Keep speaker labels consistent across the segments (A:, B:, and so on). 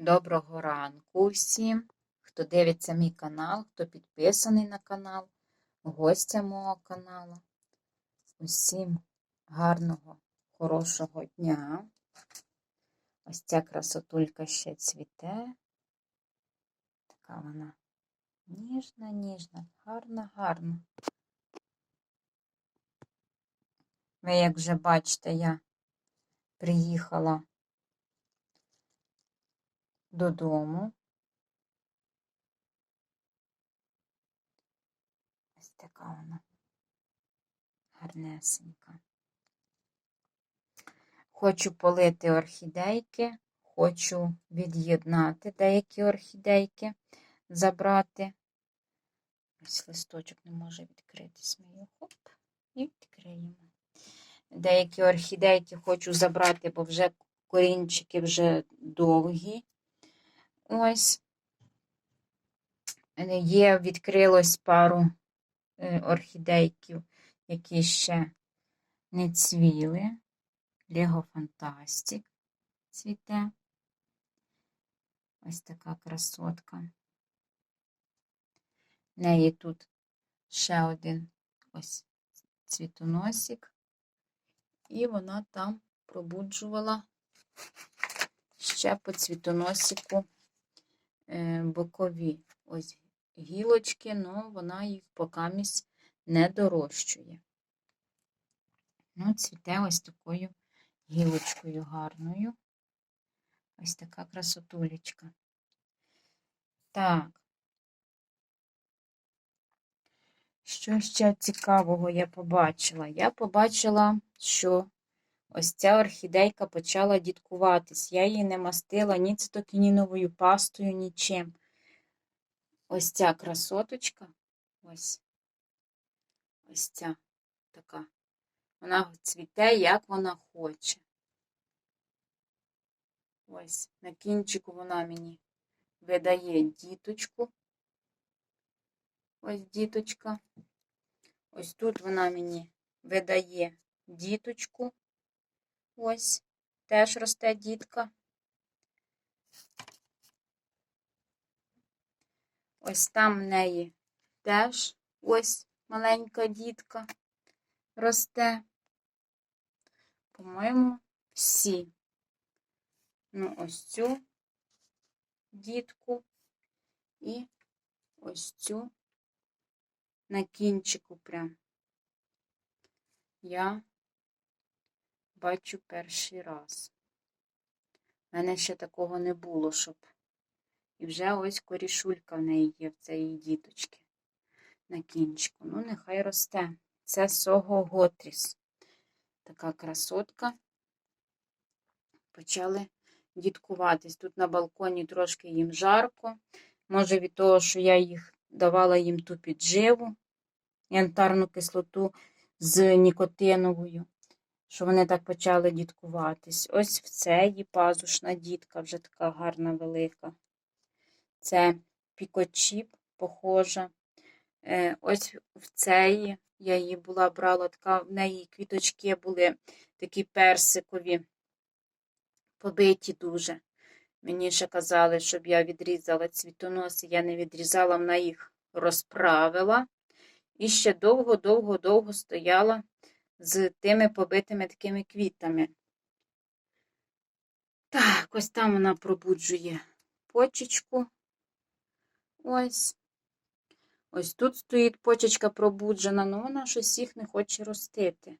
A: Доброго ранку всім, хто дивиться мій канал, хто підписаний на канал, гостя мого каналу. Усім гарного, хорошого дня. Ось ця красотулька ще цвіте. Така вона ніжна, ніжна, гарна, гарна. Ви, як вже бачите, я приїхала додому. Ось така вона гарнесенька. Хочу полити орхідейки, хочу від'єднати деякі орхідейки, забрати. Ось листочок не може відкритись. Ми хоп і відкриємо. Деякі орхідейки хочу забрати, бо вже корінчики вже довгі. Ось. Є, відкрилось пару е, орхідейків, які ще не цвіли. Лего Фантастик цвіте. Ось така красотка. В неї тут ще один ось цвітоносик. І вона там пробуджувала ще по цвітоносику е, бокові. Ось гілочки, але вона їх покамість не дорощує. Ну, цвіте ось такою гілочкою гарною. Ось така красотулечка. Так. Що ще цікавого я побачила? Я побачила, що ось ця орхідейка почала діткуватись. Я її не мастила ні цитокініновою пастою, нічим. Ось ця красоточка, ось ось ця така. Вона цвіте, як вона хоче. Ось на кінчику вона мені видає діточку. Ось діточка. Ось тут вона мені видає діточку. Ось теж росте дітка. Ось там в неї теж ось маленька дітка росте. По-моєму, всі. Ну, ось цю дітку і ось цю на кінчику прям. Я бачу перший раз. У мене ще такого не було, щоб. І вже ось корішулька в неї є в цієї діточки на кінчику. Ну, нехай росте. Це Сого Готріс. Така красотка. Почали діткуватись. Тут на балконі трошки їм жарко. Може, від того, що я їх давала їм ту підживу, янтарну кислоту з нікотиновою, що вони так почали діткуватись. Ось в цей пазушна дітка, вже така гарна велика. Це пікочіп, похожа. Е, ось в цей я її була брала, така в неї квіточки були такі персикові, побиті дуже. Мені ще казали, щоб я відрізала цвітоноси, я не відрізала, вона їх розправила. І ще довго-довго-довго стояла з тими побитими такими квітами. Так, ось там вона пробуджує почечку. Ось. Ось тут стоїть почечка пробуджена, але вона щось їх не хоче ростити.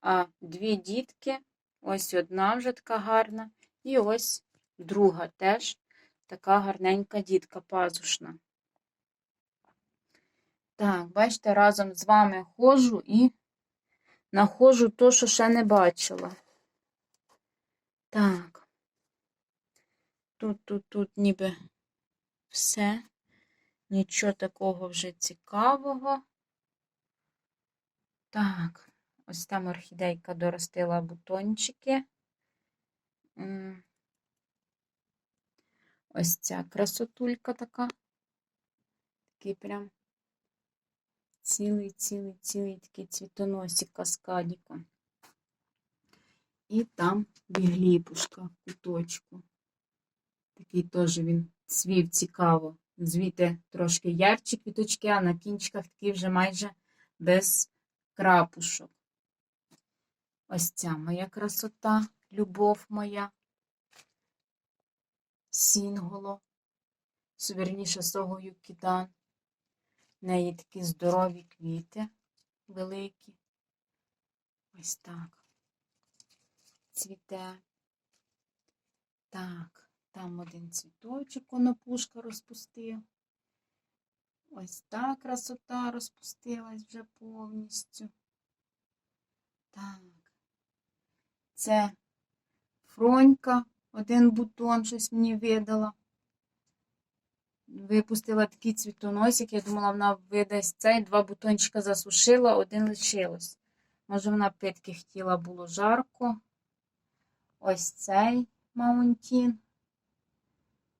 A: А дві дітки, ось одна вже така гарна, і ось друга теж така гарненька дітка пазушна. Так, бачите, разом з вами ходжу і находжу то, що ще не бачила. Так, тут, тут, тут ніби все. Нічого такого вже цікавого. Так, ось там орхідейка доростила бутончики. Ось ця красотулька така. Такий прям цілий, цілий, цілий такий цвітоносик каскадіка. І там бігліпушка в куточку. Такий теж він цвів цікаво. Звідти трошки ярчі квіточки, а на кінчиках такі вже майже без крапушок. Ось ця моя красота, любов моя. Сінголо, суверніше согою кидан. В неї такі здорові квіти великі. Ось так. Цвіте. Так, там один цвіточок конопушка розпустив. Ось та красота розпустилась вже повністю. Так. Це фронька, один бутон щось мені видала. Випустила такий цвітоносик, я думала, вона видасть цей, два бутончика засушила, один лишилось. Може, вона питки хотіла, було жарко. Ось цей маунтін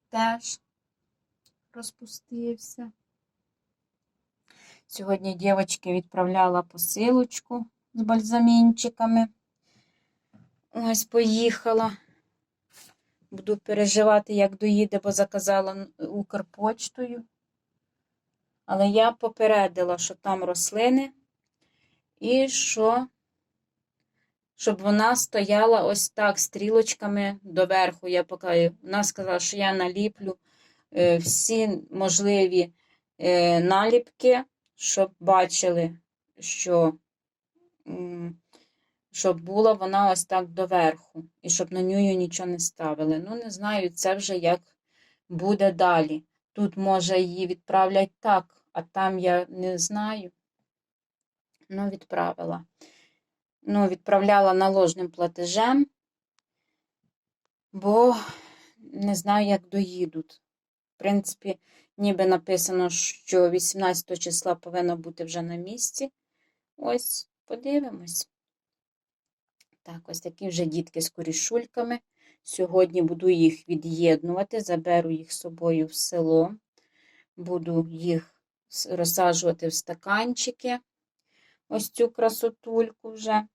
A: теж розпустився. Сьогодні дівчатки відправляла посилочку з бальзамінчиками. Ось поїхала. Буду переживати, як доїде, бо заказала Укрпочтою. Але я попередила, що там рослини, і що, щоб вона стояла ось так стрілочками доверху. Я поки вона сказала, що я наліплю е, всі можливі е, наліпки, щоб бачили, що щоб була вона ось так доверху, і щоб на неї нічого не ставили. Ну, не знаю, це вже як буде далі. Тут, може, її відправлять так, а там я не знаю. Ну, відправила. Ну, відправляла наложним платежем, бо не знаю, як доїдуть. В принципі, ніби написано, що 18 числа повинно бути вже на місці. Ось, подивимось. Так, ось такі вже дітки з корішульками. Сьогодні буду їх від'єднувати, заберу їх з собою в село, буду їх розсаджувати в стаканчики. Ось цю красотульку вже.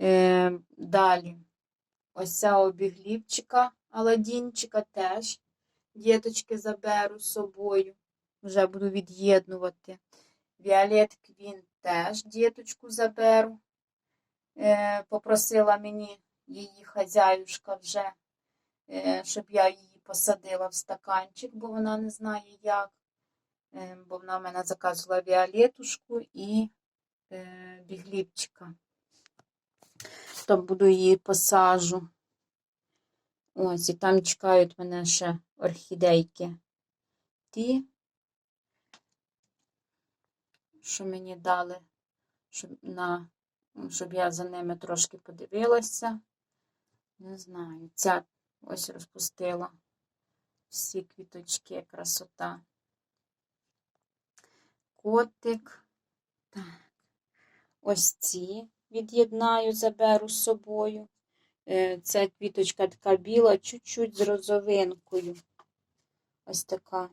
A: Е, Далі, ось ця обіглівчика, аладінчика теж. Діточки заберу з собою, вже буду від'єднувати. Віолет Квін теж діточку заберу. Е, попросила мені її хазяюшка вже, е, щоб я її посадила в стаканчик, бо вона не знає як. Е, бо вона в мене заказувала віолетушку і бігліпчика. То буду її посажу. Ось, і там чекають мене ще орхідейки. Ті, що мені дали щоб на щоб я за ними трошки подивилася. Не знаю, ця ось розпустила всі квіточки, красота. Котик. Так. Ось ці від'єднаю, заберу з собою. Е, Ця квіточка така біла, чуть-чуть з розовинкою. Ось така.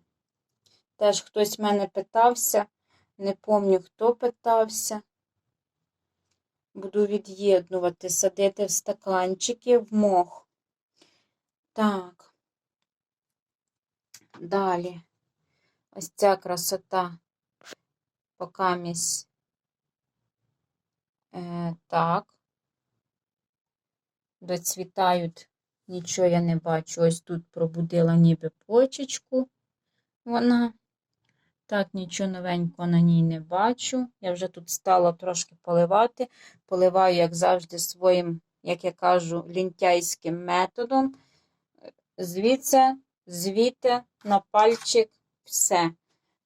A: Теж хтось мене питався, не пам'ятаю, хто питався. Буду від'єднувати, садити в стаканчики в мох. Так. Далі. Ось ця красота покамість. Е, так. Доцвітають, нічого я не бачу. Ось тут пробудила ніби почечку вона. Так, нічого новенького на ній не бачу. Я вже тут стала трошки поливати. Поливаю, як завжди, своїм, як я кажу, лінтяйським методом. Звідси, звідти, на пальчик, все. У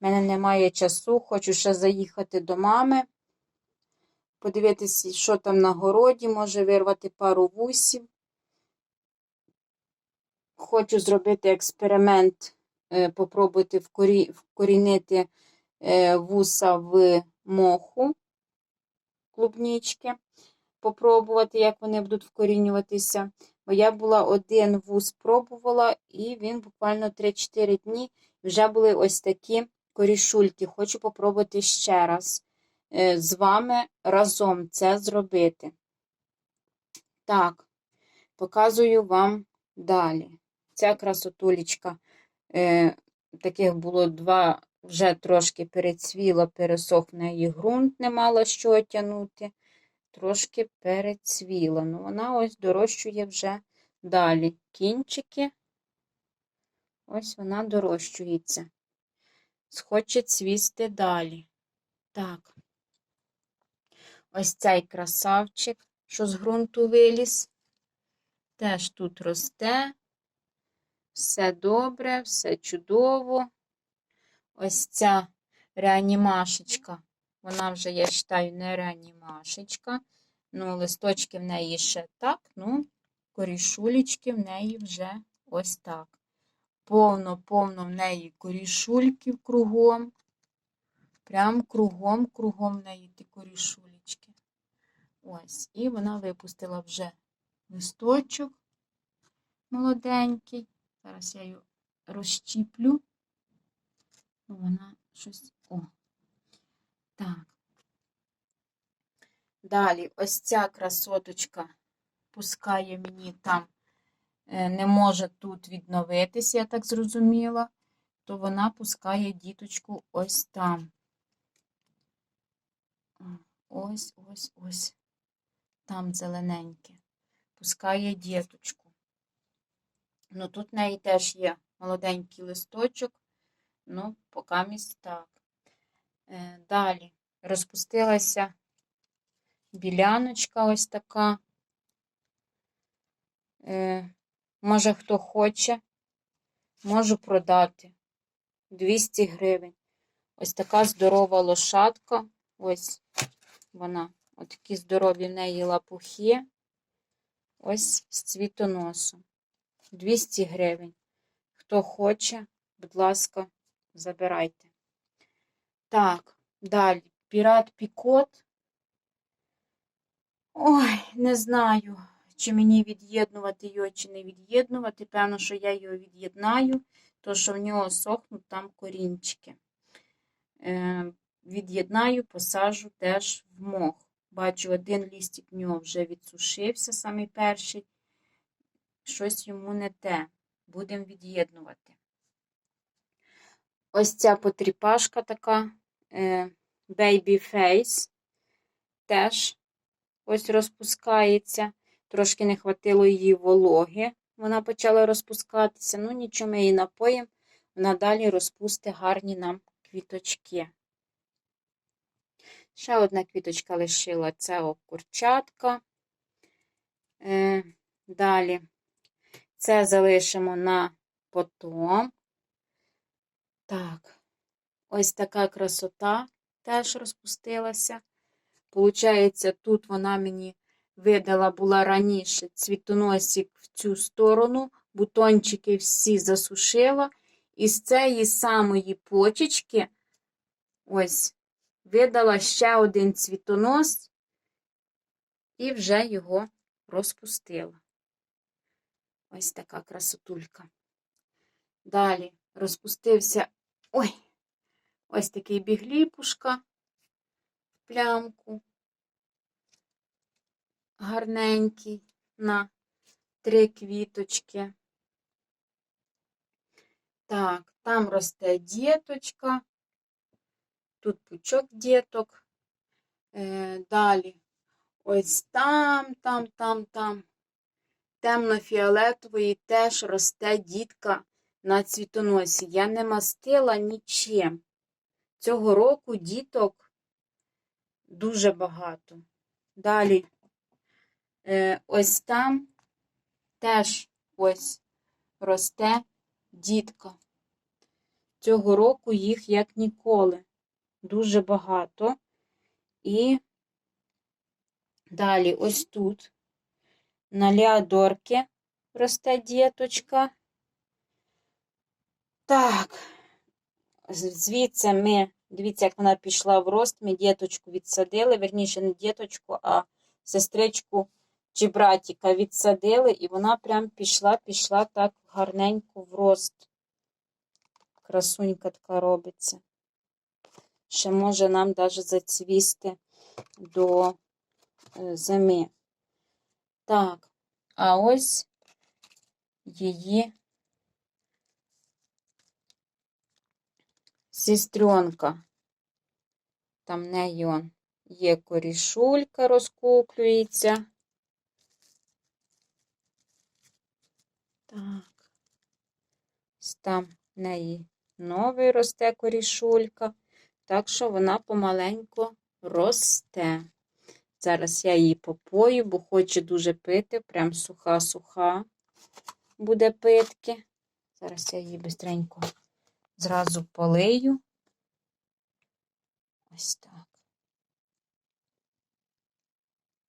A: мене немає часу, хочу ще заїхати до мами. Подивитися, що там на городі, може вирвати пару вусів. Хочу зробити експеримент попробуйте вкорінити е, вуса в моху клубнички, попробувати, як вони будуть вкорінюватися. Бо я була один вуз пробувала, і він буквально 3-4 дні вже були ось такі корішульки. Хочу попробувати ще раз е, з вами разом це зробити. Так, показую вам далі. ця красотулечка. Е, таких було два, вже трошки перецвіло, пересох в неї ґрунт, не мала що тягнути. Трошки перецвіла. Ну, вона ось дорощує вже далі. Кінчики. Ось вона дорощується. Схоче цвісти далі. Так. Ось цей красавчик, що з ґрунту виліз. Теж тут росте. Все добре, все чудово. Ось ця реанімашечка. Вона вже, я вважаю, не реанімашечка. Ну, листочки в неї ще так, ну, корішулечки в неї вже ось так. Повно-повно в неї корішульків кругом. Прям кругом, кругом в неї ті корішулечки. Ось. І вона випустила вже листочок молоденький. Зараз я її розщіплю. Ну, Вона щось. О. Так. Далі, ось ця красоточка пускає мені там, е, не може тут відновитися, я так зрозуміла, то вона пускає діточку ось там. Ось, ось, ось. Там зелененьке. Пускає діточку. Ну, тут в неї теж є молоденький листочок. Ну, поки місць так. Е, Далі розпустилася біляночка ось така. Е, Може, хто хоче, можу продати 200 гривень. Ось така здорова лошадка. Ось вона. Отакі здорові в неї лапухи. Ось з цвітоносом. 200 гривень. Хто хоче, будь ласка, забирайте. Так, далі. Пірат Пікот. Ой, не знаю, чи мені від'єднувати його, чи не від'єднувати. Певно, що я його від'єднаю, то що в нього сохнуть там корінчики. Е, від'єднаю, посажу теж в мох. Бачу, один лістик в нього вже відсушився, самий перший. Щось йому не те. Будемо від'єднувати. Ось ця потріпашка така е, Baby Face. Теж ось розпускається. Трошки не хватило її вологи. Вона почала розпускатися. Ну, нічого ми її напоїмо. Вона далі розпусти гарні нам квіточки. Ще одна квіточка лишила це окурчатка. Е, далі це залишимо на потом. Так, ось така красота теж розпустилася. Получається, тут вона мені видала була раніше цвітоносик в цю сторону, бутончики всі засушила. І з цієї самої почечки, ось, видала ще один цвітонос і вже його розпустила. Ось така красотулька. Далі розпустився ой, ось такий бігліпушка в плямку. Гарненький на три квіточки. Так, там росте діточка, тут пучок діток. Е, Далі ось там, там, там, там, темно-фіолетової теж росте дітка на цвітоносі. Я не мастила нічим. Цього року діток дуже багато. Далі е, ось там теж ось росте дітка. Цього року їх як ніколи. Дуже багато. І далі ось тут на леодорки росте діточка. Так, звідси ми, дивіться, як вона пішла в рост, ми діточку відсадили, верніше, не діточку, а сестричку чи братіка відсадили, і вона прям пішла, пішла так гарненько в рост. Красунька така робиться. Ще може нам навіть зацвісти до е, зими. Так, а ось її сестренка. Там не он. Є корішулька, розкуклюється. Так, ось там в неї новий росте корішулька, так що вона помаленьку росте. Зараз я її попою, бо хоче дуже пити. Прям суха-суха буде питки. Зараз я її бистренько зразу полию. Ось так.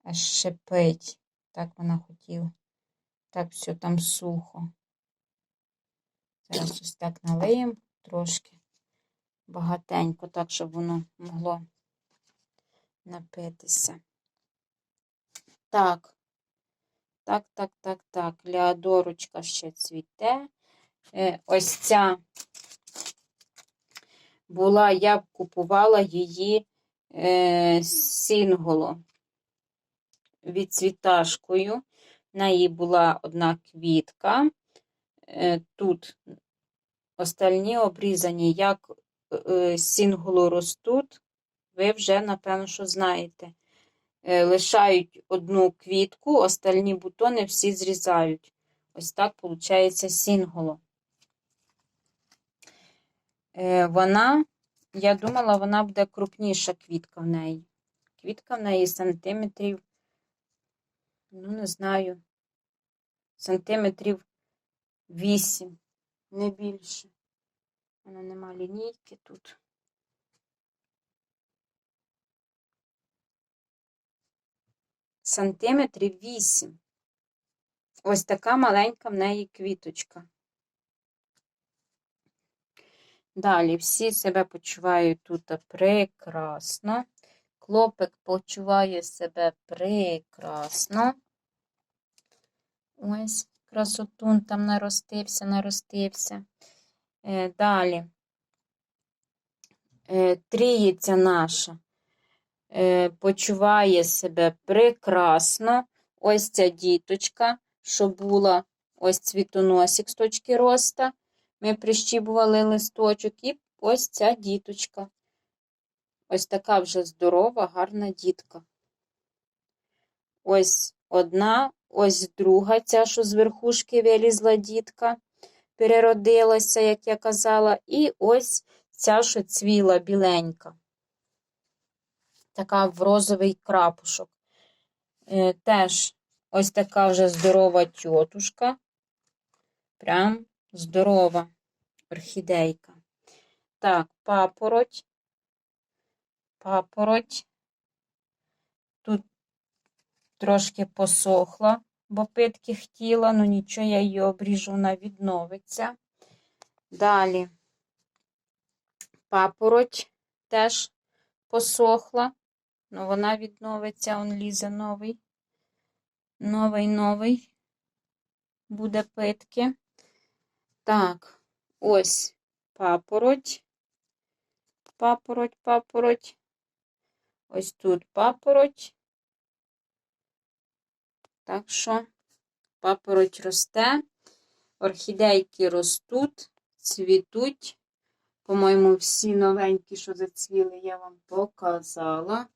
A: Аж шипить. Так вона хотіла. Так, все там сухо. Зараз ось так налиємо трошки багатенько, так, щоб воно могло напитися. Так. Так, так, так, так. Леодорочка ще цвіте. Е, ось ця була, я б купувала її е, сінголо відцвіташкою. В неї була одна квітка. Е, тут остальні обрізані, як е, з сінголу ростуть, ви вже, напевно, що знаєте. Е, лишають одну квітку, остальні бутони всі зрізають. Ось так виходить сінголо. Е, Вона, я думала, вона буде крупніша квітка в неї. Квітка в неї сантиметрів, ну, не знаю, сантиметрів 8, не більше. Вона нема лінійки тут. Сантиметрів 8. Ось така маленька в неї квіточка. Далі всі себе почувають тут прекрасно. Клопик почуває себе прекрасно. Ось, красотун там наростився, наростився. Е, далі. Е, трієця наша почуває себе прекрасно. Ось ця діточка, що була ось цвітоносик з точки роста. Ми прищібували листочок, і ось ця діточка. Ось така вже здорова, гарна дітка. Ось одна, ось друга, ця, що з верхушки вилізла дітка, переродилася, як я казала, і ось ця, що цвіла біленька. Така в розовий крапушок. Е, теж ось така вже здорова тьотушка. Прям здорова орхідейка. Так, папороть. Папороть. Тут трошки посохла, бо питки хотіла, ну нічого, я її обріжу, вона відновиться. Далі папороть теж посохла, ну вона відновиться, он лізе новий. Новий, новий. Буде питки. Так, ось папороть. Папороть, папороть. Ось тут папороть. Так що папороть росте, орхідейки ростуть, цвітуть. По-моєму, всі новенькі, що зацвіли, я вам показала.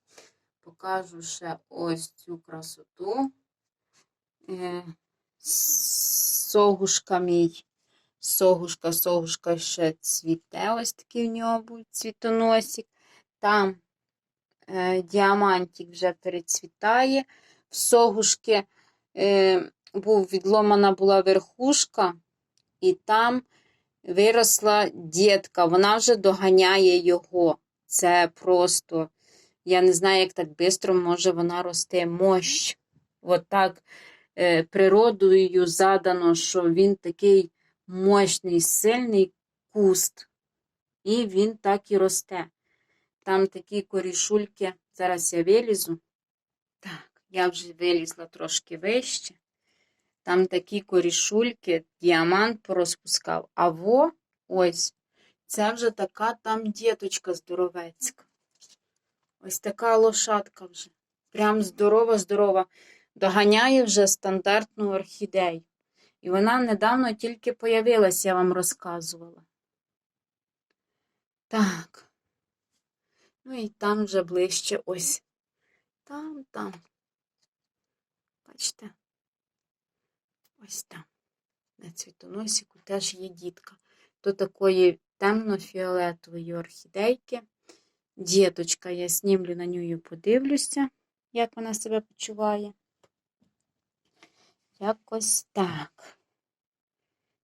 A: Покажу ще ось цю красоту. Е, Согушка мій. Согушка, согушка ще цвіте. Ось такий в нього був цвітоносик. Там е, діамантик вже перецвітає. В согушки е, був відломана була верхушка, і там виросла дітка. Вона вже доганяє його. Це просто, я не знаю, як так швидко може вона рости мощ. От так е, природою задано, що він такий мощний, сильний куст. І він так і росте. Там такі корішульки, зараз я вилізу. Так, я вже вилізла трошки вище. Там такі корішульки, діамант порозпускав. А во, ось, це вже така там діточка здоровецька. Ось така лошадка вже. Прям здорова-здорова. Доганяє вже стандартну орхідею. І вона недавно тільки появилась, я вам розказувала. Так. Ну і там вже ближче ось. Там, там. Бачите? Ось там. На цвітоносіку теж є дітка. До такої темно-фіолетової орхідейки. Діточка, я знімлю на нього і подивлюся, як вона себе почуває. Якось так.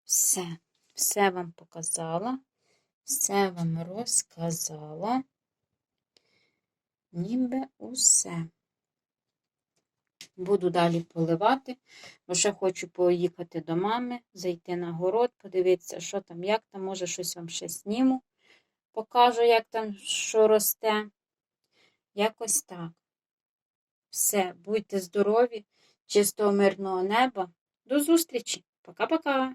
A: Все. Все вам показала. Все вам розказала. Ніби усе. Буду далі поливати, бо ще хочу поїхати до мами, зайти на город, подивитися, що там, як там, може, щось вам ще сніму. Покажу, як там що росте. Якось так. Все, будьте здорові, чистого мирного неба. До зустрічі. Пока-пока.